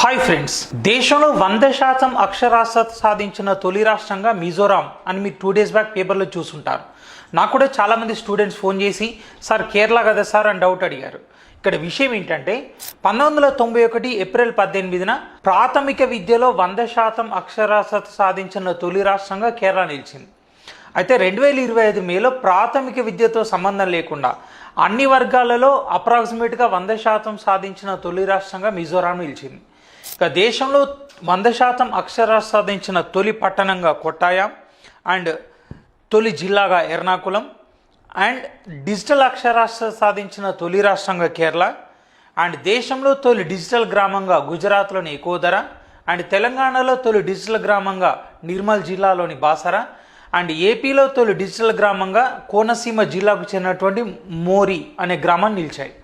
Hi friends దేశంలో వంద శాతం అక్షరాస్యత సాధించిన తొలి రాష్ట్రంగా మిజోరాం అని మీరు టూ డేస్ బ్యాక్ పేపర్లో చూసుంటారు. నాకు కూడా చాలామంది స్టూడెంట్స్ ఫోన్ చేసి సార్ కేరళ కదా సార్? అని డౌట్ అడిగారు. ఇక్కడ విషయం ఏంటంటే పంతొమ్మిది వందల తొంభై ఒకటి ఏప్రిల్ పద్దెనిమిదిన ప్రాథమిక విద్యలో వంద శాతం అక్షరాస్యత సాధించిన తొలి రాష్ట్రంగా కేరళ నిలిచింది. అయితే రెండు వేల ఇరవై ఐదు మేలో ప్రాథమిక విద్యతో సంబంధం లేకుండా అన్ని వర్గాలలో అప్రాక్సిమేట్గా వంద శాతం సాధించిన తొలి రాష్ట్రంగా మిజోరాం నిలిచింది. ఇక దేశంలో వంద శాతం అక్షరాస్యత సాధించిన తొలి పట్టణంగా కొట్టాయం అండ్ తొలి జిల్లాగా ఎర్నాకుళం అండ్ డిజిటల్ అక్షరాస్యత సాధించిన తొలి రాష్ట్రంగా కేరళ అండ్ దేశంలో తొలి డిజిటల్ గ్రామంగా గుజరాత్లోని ఎకోదర అండ్ తెలంగాణలో తొలి డిజిటల్ గ్రామంగా నిర్మల్ జిల్లాలోని బాసరా అండ్ ఏపీలో తొలి డిజిటల్ గ్రామంగా కోనసీమ జిల్లాకు చెందినటువంటి మోరి అనే గ్రామం నిలిచాయి.